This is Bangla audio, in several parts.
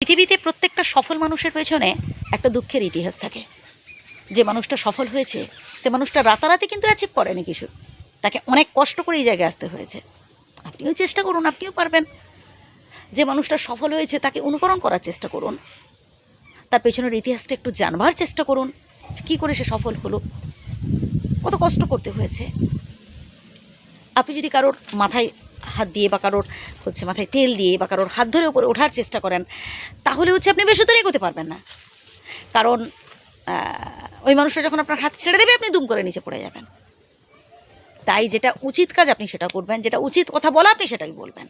পৃথিবীতে প্রত্যেকটা সফল মানুষের পেছনে একটা দুঃখের ইতিহাস থাকে। যে মানুষটা সফল হয়েছে, সে মানুষটা রাতারাতি কিন্তু অ্যাচিভ করেনি কিছু। তাকে অনেক কষ্ট করে এই জায়গায় আসতে হয়েছে। আপনিও চেষ্টা করুন, আপনিও পারবেন। যে মানুষটা সফল হয়েছে, তাকে অনুকরণ করার চেষ্টা করুন। তার পেছনের ইতিহাসটা একটু জানবার চেষ্টা করুন কী করে সে সফল হলো। কত কষ্ট করতে হয়েছে। আপনি যদি কারোর মাথায় হাত দিয়ে বা কারোর হচ্ছে মাথায় তেল দিয়ে বা কারোর হাত ধরে উপরে ওঠার চেষ্টা করেন, তাহলে হচ্ছে আপনি বেশি দূরে এগোতে পারবেন না। কারণ ওই মানুষটা যখন আপনার হাত ছেড়ে দেবে, আপনি দুম করে নিচে পড়ে যাবেন। তাই যেটা উচিত কাজ আপনি সেটা করবেন, যেটা উচিত কথা বলা আপনি সেটাই বলবেন।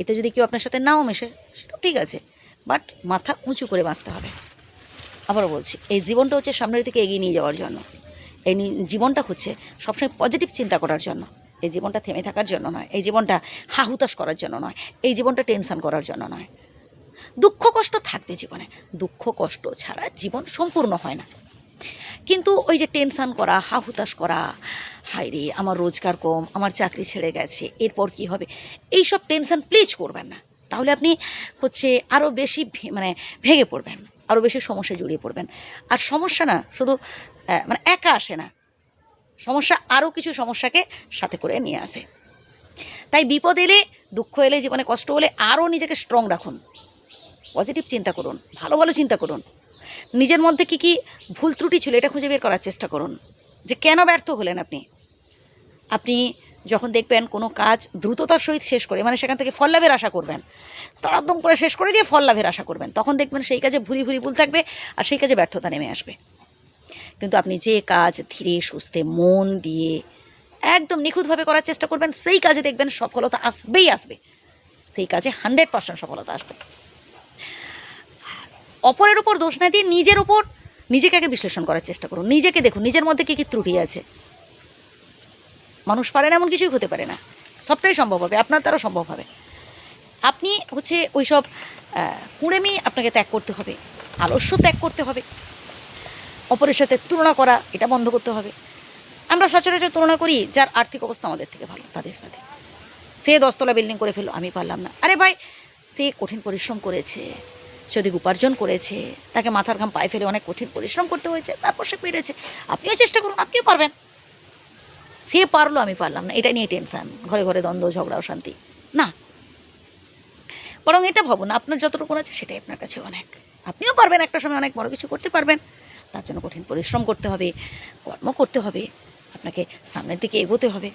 এতে যদি কেউ আপনার সাথে নাও মেশে, সেটাও ঠিক আছে, বাট মাথা উঁচু করে বাঁচতে হবে। আবারও বলছি, এই জীবনটা হচ্ছে সামনের দিকে এগিয়ে নিয়ে যাওয়ার জন্য। এই জীবনটা হচ্ছে সবসময় পজিটিভ চিন্তা করার জন্য। এই জীবনটা থেমে থাকার জন্য নয়, এই জীবনটা হাহুতাশ করার জন্য নয়, এই জীবনটা টেনশন করার জন্য নয়। দুঃখ কষ্ট থাকবে জীবনে, দুঃখ কষ্ট ছাড়া জীবন সম্পূর্ণ হয় না। কিন্তু ওই যে টেনশান করা, হাহুতাশ করা, হায় রে, আমার রোজগার কম, আমার চাকরি ছেড়ে গেছে, এরপর কি হবে? এই সব টেনশন প্লিজ করবেন না। তাহলে আপনি হচ্ছে আরও বেশি মানে ভেঙে পড়বেন আরও বেশি সমস্যায় জড়িয়ে পড়বেন। আর সমস্যা না, শুধু মানে একা আসে না। সমস্যা, আরও কিছু সমস্যাকে সাথে করে নিয়ে আসে। তাই বিপদ এলে, দুঃখ এলে, জীবনে কষ্ট হলে আরও নিজেকে স্ট্রং রাখুন। পজিটিভ চিন্তা করুন, ভালো ভালো চিন্তা করুন। নিজের মধ্যে কি কি ভুল ত্রুটি ছিল এটা খুঁজে বের করার চেষ্টা করুন। যে কেন ব্যর্থ হলেন আপনি? আপনি যখন দেখবেন কোনো কাজ দ্রুততার সহিত শেষ করে মানে সেখান থেকে ফল লাভের আশা করবেন তাড়াদম করে শেষ করে দিয়ে ফল লাভের আশা করবেন, তখন দেখবেন সেই কাজে ভুরি ভুরি ভুল থাকবে আর সেই কাজে ব্যর্থতা নেমে আসবে। কিন্তু আপনি যে কাজ ধীরে সুস্থে মন দিয়ে একদম নিখুঁতভাবে করার চেষ্টা করবেন, সেই কাজে দেখবেন সফলতা আসবেই আসবে। সেই কাজে হান্ড্রেড পার্সেন্ট সফলতা আসবে। অপরের উপর দোষ না দিয়ে নিজের উপর নিজেকে আগে বিশ্লেষণ করার চেষ্টা করুন। নিজেকে দেখুন, নিজের মধ্যে কী কী ত্রুটি আছে। মানুষ পারে না, এমন কিছুই হতে পারে না। সবটাই সম্ভব হবে, আপনার দ্বারা সম্ভব হবে। আপনি হচ্ছে ওই সব কুঁড়েমি আপনাকে ত্যাগ করতে হবে, আলস্য ত্যাগ করতে হবে। অপরের সাথে তুলনা করা, এটা বন্ধ করতে হবে। আমরা সচরাচর তুলনা করি যার আর্থিক অবস্থা আমাদের থেকে ভালো, তাদের সাথে। সে দশতলা বিল্ডিং করে ফেলল, আমি পারলাম না। আরে ভাই, সে কঠিন পরিশ্রম করেছে সদিক উপার্জন করেছে, তাকে মাথার ঘাম পায়ে ফেলে অনেক কঠিন পরিশ্রম করতে হয়েছে, তারপর সে পেরেছে। আপনিও চেষ্টা করুন, আপনিও পারবেন। সে পারল, আমি পারলাম না। এটা নিয়ে টেনশন ঘরে ঘরে দ্বন্দ্ব, ঝগড়া, অশান্তি। না। বরং এটা ভাবুন, আপনার যতটুকু আছে সেটাই আপনার কাছে অনেক। আপনিও পারবেন, একটা সময় অনেক বড় কিছু করতে পারবেন। তার জন্য কঠিন পরিশ্রম করতে হবে, কর্ম করতে হবে, আপনাকে সামনের দিকে এগোতে হবে।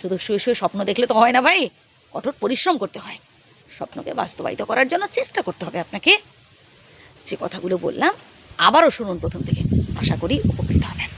শুধু শুয়ে শুয়ে স্বপ্ন দেখলে তো হয় না ভাই, কঠোর পরিশ্রম করতে হয়। স্বপ্নকে বাস্তবায়িত করার জন্য চেষ্টা করতে হবে আপনাকে। যে কথাগুলো বললাম, আবারও শুনুন প্রথম থেকে। আশা করি উপকৃত হবেন।